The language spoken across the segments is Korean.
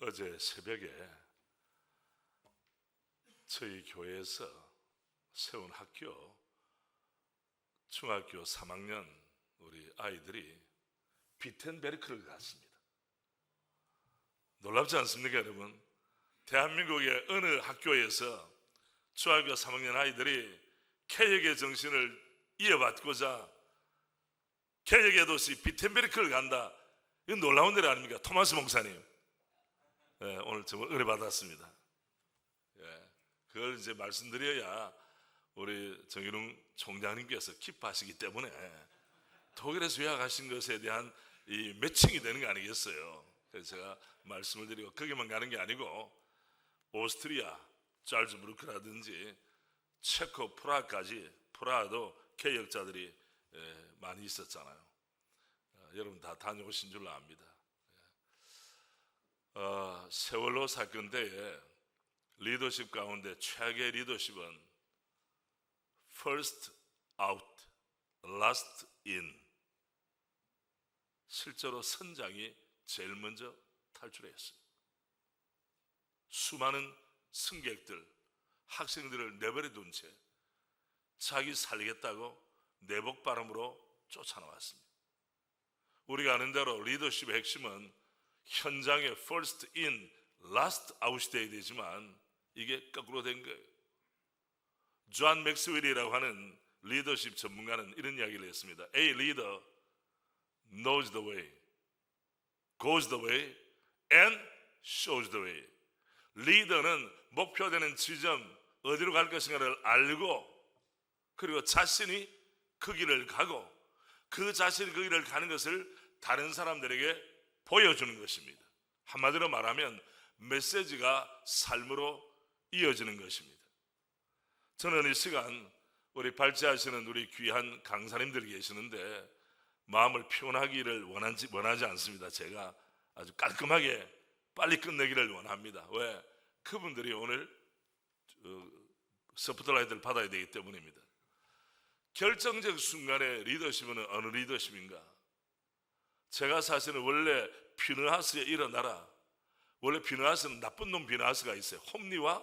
어제 새벽에 저희 교회에서 세운 학교 중학교 3학년 우리 아이들이 비텐베르크를 갔습니다. 놀랍지 않습니까, 여러분? 대한민국의 어느 학교에서 중학교 3학년 아이들이 개혁의 정신을 이어받고자 개혁의 도시 비텐베르크를 간다. 이건 놀라운 일 아닙니까? 토마스 목사님. 예, 오늘 정말 은혜 받았습니다. 예, 그걸 이제 말씀드려야 우리 정일웅 총장님께서 기뻐하시기 때문에 독일에서 유학하신 것에 대한 이 매칭이 되는 거 아니겠어요? 그래서 제가 말씀을 드리고 거기만 가는 게 아니고 오스트리아 짤즈부르크라든지 체코 프라하까지 프라하도 개혁자들이 예, 많이 있었잖아요. 어, 여러분 다 다녀오신 줄로 압니다. 어, 세월호 사건 때에 리더십 가운데 최악의 리더십은 first out, last in. 실제로 선장이 제일 먼저 탈출했어요. 수많은 승객들, 학생들을 내버려 둔 채 자기 살리겠다고 내복 바람으로 쫓아나왔습니다. 우리가 아는 대로 리더십의 핵심은 현장에 first in, last out 돼야 되지만 이게 거꾸로 된 거예요. 존 맥스웰이라고 하는 리더십 전문가는 이런 이야기를 했습니다. A leader knows the way, goes the way, and shows the way. 리더는 목표되는 지점 어디로 갈 것인가를 알고 그리고 자신이 그 길을 가고 그 자신이 그 길을 가는 것을 다른 사람들에게 보여주는 것입니다. 한마디로 말하면 메시지가 삶으로 이어지는 것입니다. 저는 이 시간 우리 발제하시는 우리 귀한 강사님들 계시는데 마음을 피곤하기를 원하지, 원하지 않습니다. 제가 아주 깔끔하게 빨리 끝내기를 원합니다. 왜? 그분들이 오늘 어, 서프트라이트를 받아야 되기 때문입니다. 결정적 순간에 리더십은 어느 리더십인가? 제가 사실은 원래 피느하스에 일어나라. 원래 비느하스는 나쁜 놈 비느하스가 있어요. 홈리와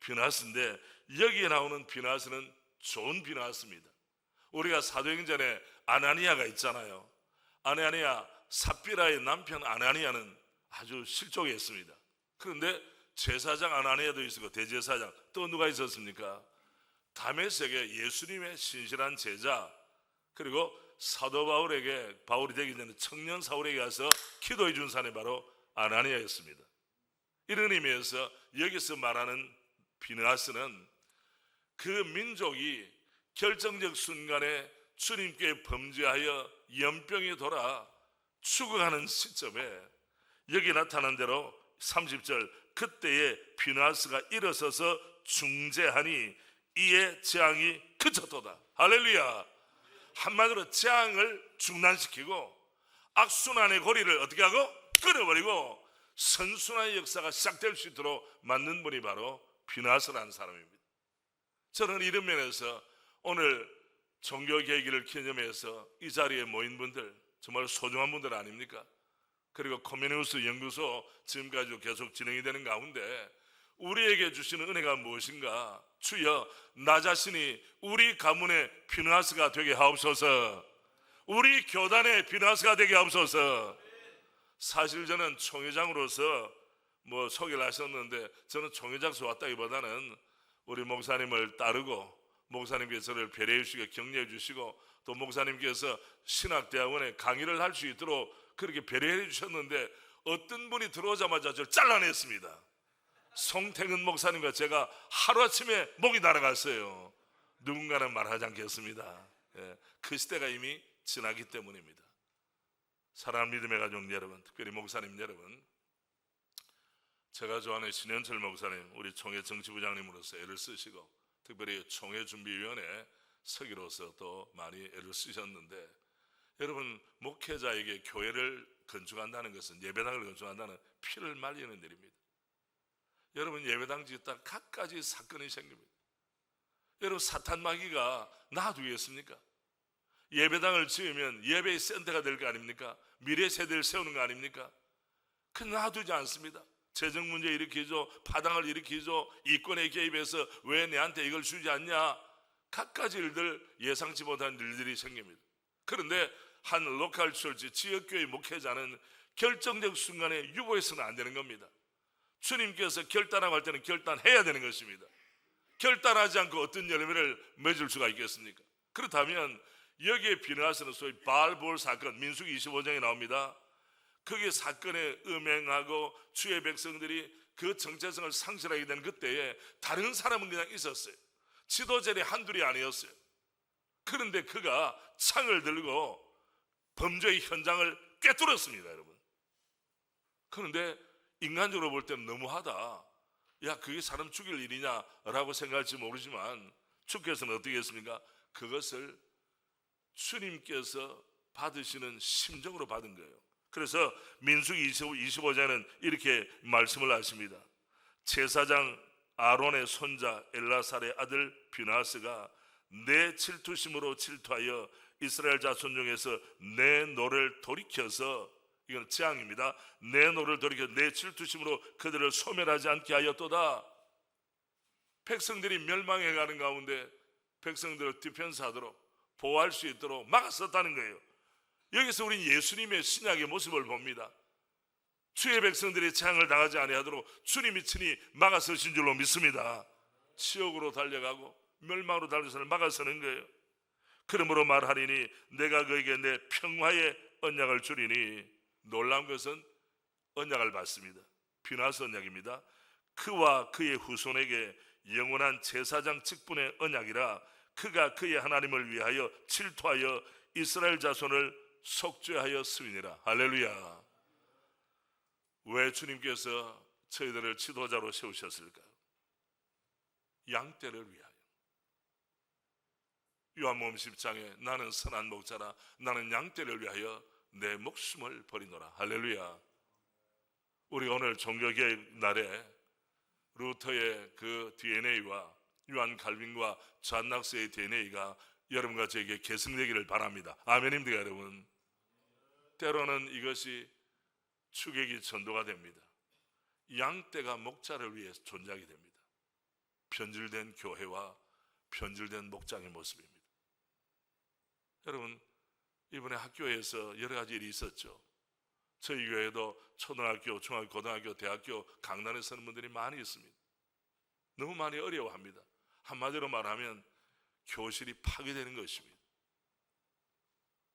비느하스인데 여기에 나오는 비느하스는 좋은 비느하스입니다. 우리가 사도행전에 아나니아가 있잖아요. 아나니아 삽비라의 남편 아나니아는 아주 실족했습니다. 그런데 제사장 아나니아도 있었고 대제사장 또 누가 있었습니까? 다메섹에 예수님의 신실한 제자 그리고 사도 바울에게 바울이 되기 전에 청년 사울에게 가서 기도해 준 사람이 바로 아나니아였습니다. 이런 의미에서 여기서 말하는 비느하스는 그 민족이 결정적 순간에 주님께 범죄하여 연병이 돌아 죽어가는 시점에 여기 나타난 대로 30절 그때에 비느하스가 일어서서 중재하니 이에 재앙이 그쳤도다. 할렐루야. 한마디로 재앙을 중단시키고 악순환의 고리를 어떻게 하고 끊어버리고 선순환의 역사가 시작될 수 있도록 만든 분이 바로 비나스라는 사람입니다. 저는 이런 면에서 오늘 종교 계기를 기념해서 이 자리에 모인 분들 정말 소중한 분들 아닙니까? 그리고 코미니우스 연구소 지금까지도 계속 진행이 되는 가운데 우리에게 주시는 은혜가 무엇인가? 주여, 나 자신이 우리 가문의 피누아스가 되게 하옵소서. 우리 교단의 피누아스가 되게 하옵소서. 사실 저는 총회장으로서 뭐 소개를 하셨는데 저는 총회장서 왔다기보다는 우리 목사님을 따르고 목사님께서 저를 배려해 주시고 격려해 주시고 또 목사님께서 신학대학원에 강의를 할 수 있도록 그렇게 배려해 주셨는데 어떤 분이 들어오자마자 저를 잘라냈습니다. 송태근 목사님과 제가 하루아침에 목이 날아갔어요. 누군가는 말하지 않겠습니다. 예, 그 시대가 이미 지나기 때문입니다. 사랑하는 믿음의 가족 여러분, 특별히 목사님 여러분, 제가 좋아하는 신현철 목사님, 우리 총회 정치부장님으로서 애를 쓰시고, 특별히 총회 준비위원회 서기로서 또 많이 애를 쓰셨는데, 여러분 목회자에게 교회를 건축한다는 것은 예배당을 건축한다는 피를 말리는 일입니다. 여러분 예배당 짓다 갖가지 사건이 생깁니다. 여러분 사탄 마귀가 놔두겠습니까? 예배당을 지으면 예배의 센터가 될 거 아닙니까? 미래 세대를 세우는 거 아닙니까? 그냥 놔두지 않습니다. 재정 문제 일으키죠. 파당을 일으키죠. 이권에 개입해서 왜 내한테 이걸 주지 않냐? 갖가지 일들 예상치 못한 일들이 생깁니다. 그런데 한 로컬 철치 지역교회 목회자는 결정적 순간에 유보해서는 안 되는 겁니다. 주님께서 결단하고 할 때는 결단해야 되는 것입니다. 결단하지 않고 어떤 열매를 맺을 수가 있겠습니까? 그렇다면 여기에 비나서는 소위 바알볼 사건 민수기 25장에 나옵니다. 그게 사건에 음행하고 주의 백성들이 그 정체성을 상실하게 된 그때에 다른 사람은 그냥 있었어요. 지도자리 한둘이 아니었어요. 그런데 그가 창을 들고 범죄의 현장을 꿰뚫었습니다, 여러분. 그런데 인간적으로 볼 때는 너무하다. 야, 그게 사람 죽일 일이냐라고 생각할지 모르지만 주께서는 어떻게 했습니까? 그것을 주님께서 받으시는 심정으로 받은 거예요. 그래서 민수기 25장은 이렇게 말씀을 하십니다. 제사장 아론의 손자 엘라살의 아들 비나스가 내 질투심으로 질투하여 이스라엘 자손 중에서 내 노를 돌이켜서 이건 재앙입니다. 내 노를 돌이켜 내 질투심으로 그들을 소멸하지 않게 하였도다. 백성들이 멸망해 가는 가운데 백성들을 디펜스하도록 보호할 수 있도록 막았었다는 거예요. 여기서 우리는 예수님의 신약의 모습을 봅니다. 주의 백성들이 재앙을 당하지 아니하도록 주님이 친히 막아서신 줄로 믿습니다. 지옥으로 달려가고 멸망으로 달려서는 막아서는 거예요. 그러므로 말하리니 내가 그에게 내 평화의 언약을 주리니 놀라운 것은 언약을 받습니다. 비나스 언약입니다. 그와 그의 후손에게 영원한 제사장 직분의 언약이라 그가 그의 하나님을 위하여 질투하여 이스라엘 자손을 속죄하여 스위니라 할렐루야 왜 주님께서 저희들을 지도자로 세우셨을까요? 양떼를 위하여 요한복음 10장에 나는 선한 목자라 나는 양떼를 위하여 내 목숨을 버리노라 할렐루야 우리 오늘 종교개혁 날에 루터의 그 DNA와 유한 칼빈과 잔 낙스의 DNA가 여러분과 저에게 계승되기를 바랍니다. 아멘입니다, 여러분. 때로는 이것이 추객이 전도가 됩니다. 양떼가 목자를 위해 존재하게 됩니다. 변질된 교회와 변질된 목장의 모습입니다. 여러분, 이번에 학교에서 여러 가지 일이 있었죠. 저희 교회도 초등학교, 중학교, 고등학교, 대학교 강단에 서는 분들이 많이 있습니다. 너무 많이 어려워합니다. 한마디로 말하면 교실이 파괴되는 것입니다.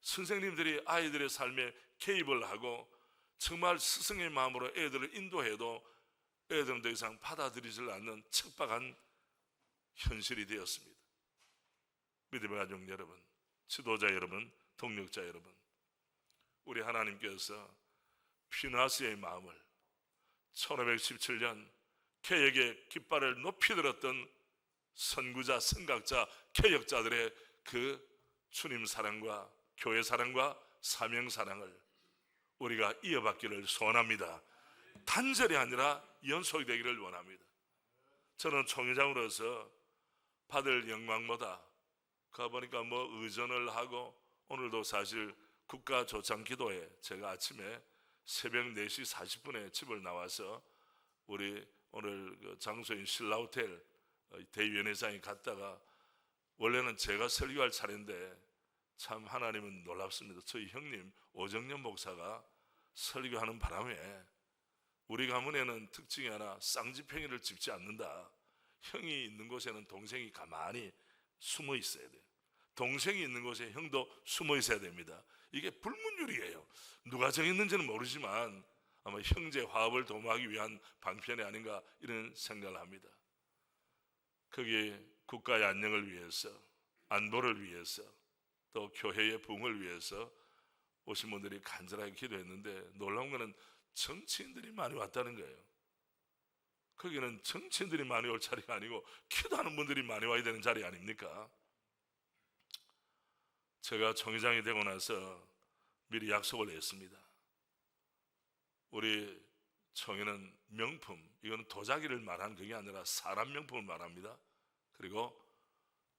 선생님들이 아이들의 삶에 개입을 하고 정말 스승의 마음으로 애들을 인도해도 애들은 더 이상 받아들이질 않는 척박한 현실이 되었습니다. 믿음의 가족 여러분, 지도자 여러분, 동력자 여러분, 우리 하나님께서 피나스의 마음을 1517년 개혁의 깃발을 높이 들었던 선구자, 선각자, 개혁자들의 그 주님 사랑과 교회 사랑과 사명 사랑을 우리가 이어받기를 소원합니다. 단절이 아니라 연속이 되기를 원합니다. 저는 총회장으로서 받을 영광보다 가 보니까 뭐 의전을 하고 오늘도 사실 국가 조창 기도에 제가 아침에 새벽 4시 40분에 집을 나와서 우리 오늘 그 장소인 신라호텔 대위원회장에 갔다가 원래는 제가 설교할 차례인데 참 하나님은 놀랍습니다. 저희 형님 오정년 목사가 설교하는 바람에 우리 가문에는 특징이 하나 쌍지팽이를 집지 않는다. 형이 있는 곳에는 동생이 가만히 숨어 있어야 돼. 동생이 있는 곳에 형도 숨어 있어야 됩니다. 이게 불문율이에요. 누가 정했는지는 모르지만 아마 형제 화합을 도모하기 위한 방편이 아닌가 이런 생각을 합니다. 거기에 국가의 안녕을 위해서, 안보를 위해서, 또 교회의 부흥을 위해서 오신 분들이 간절하게 기도했는데 놀라운 것은 정치인들이 많이 왔다는 거예요. 거기는 정치인들이 많이 올 자리가 아니고 기도하는 분들이 많이 와야 되는 자리 아닙니까? 제가 총회장이 되고 나서 미리 약속을 했습니다. 우리 청에는 명품, 이거는 도자기를 말하는 그게 아니라 사람 명품을 말합니다. 그리고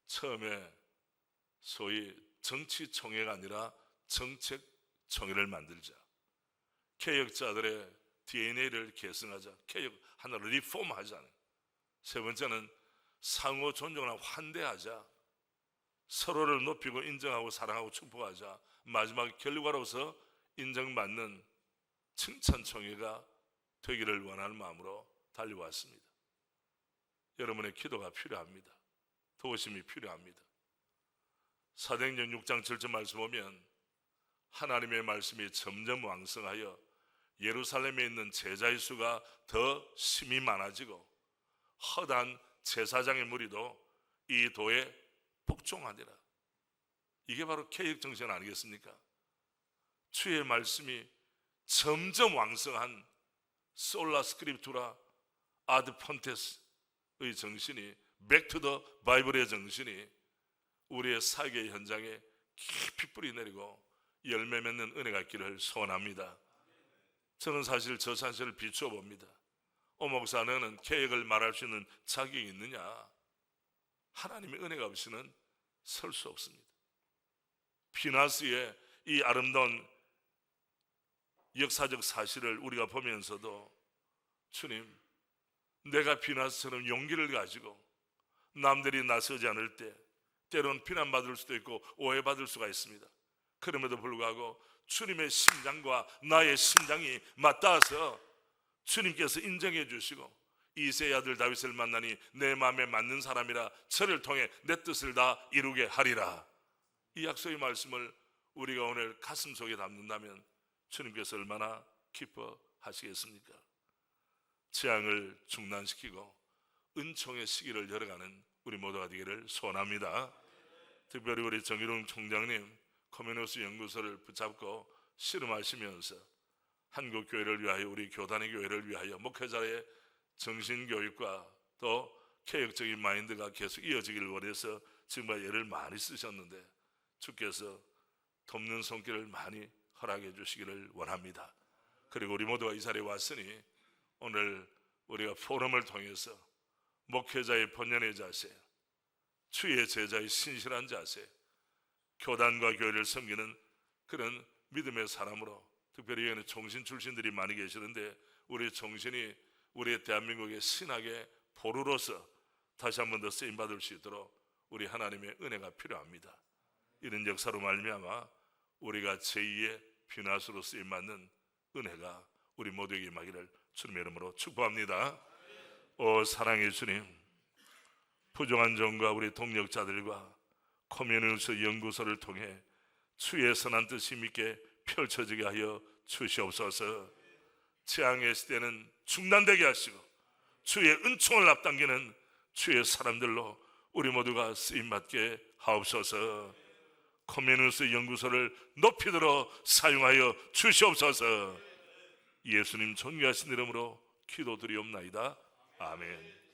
처음에 소위 정치 총회가 아니라 정책 총회를 만들자. 개혁자들의 DNA를 계승하자. 개혁 하나를 리폼하자는. 세 번째는 상호 존중하고 환대하자. 서로를 높이고 인정하고 사랑하고 축복하자. 마지막 결과로서 인정받는 칭찬총회가 되기를 원하는 마음으로 달려왔습니다. 여러분의 기도가 필요합니다. 도우심이 필요합니다. 사도행전 6장 7절 말씀 보면 하나님의 말씀이 점점 왕성하여 예루살렘에 있는 제자의 수가 더 심히 많아지고 허단 제사장의 무리도 이 도에 복종하니라. 이게 바로 개혁 정신 아니겠습니까? 주의 말씀이 점점 왕성한 솔라 스크립투라 아드 폰테스의 정신이 백투 더 바이블의 정신이 우리의 사계 현장에 깊이 뿌리 내리고 열매 맺는 은혜가 있기를 소원합니다. 저는 사실 저 사실을 비추어 봅니다. 오 목사 너는 계획을 말할 수 있는 자격이 있느냐? 하나님의 은혜가 없이는 설 수 없습니다. 피나스의 이 아름다운 역사적 사실을 우리가 보면서도 주님, 내가 피나스처럼 용기를 가지고 남들이 나서지 않을 때 때론 비난받을 수도 있고 오해받을 수가 있습니다. 그럼에도 불구하고 주님의 심장과 나의 심장이 맞닿아서 주님께서 인정해 주시고 이세의 아들 다윗을 만나니 내 마음에 맞는 사람이라 저를 통해 내 뜻을 다 이루게 하리라. 이 약속의 말씀을 우리가 오늘 가슴 속에 담는다면 주님께서 얼마나 기뻐하시겠습니까? 재앙을 중단시키고 은총의 시기를 열어가는 우리 모두가 되기를 소원합니다. 특별히 우리 정일웅 총장님 코미노스 연구소를 붙잡고 씨름하시면서 한국 교회를 위하여 우리 교단의 교회를 위하여 목회자의 정신 교육과 또 개혁적인 마인드가 계속 이어지기를 원해서 정말 애를 많이 쓰셨는데 주께서 돕는 손길을 많이 허락해 주시기를 원합니다. 그리고 우리 모두가 이 자리에 왔으니 오늘 우리가 포럼을 통해서 목회자의 본연의 자세, 주의 제자의 신실한 자세, 교단과 교회를 섬기는 그런 믿음의 사람으로 특별히 여기는 종신 출신들이 많이 계시는데 우리 종신이 우리 대한민국의 신학의 보루로서 다시 한 번 더 쓰임 받을 수 있도록 우리 하나님의 은혜가 필요합니다. 이런 역사로 말미암아 우리가 제2의 비나스로 쓰임 받는 은혜가 우리 모두에게 임하기를 주님의 이름으로 축복합니다. 오 사랑의 주님, 부정한 종과 우리 동력자들과 커뮤니스 연구소를 통해 주의 선한 뜻이 믿게 펼쳐지게 하여 주시옵소서. 재앙의 시대는 중단되게 하시고 주의 은총을 앞당기는 주의 사람들로 우리 모두가 쓰임 받게 하옵소서. 커뮤니스 연구소를 높이 들어 사용하여 주시옵소서. 예수님 존귀하신 이름으로 기도드리옵나이다. 아멘.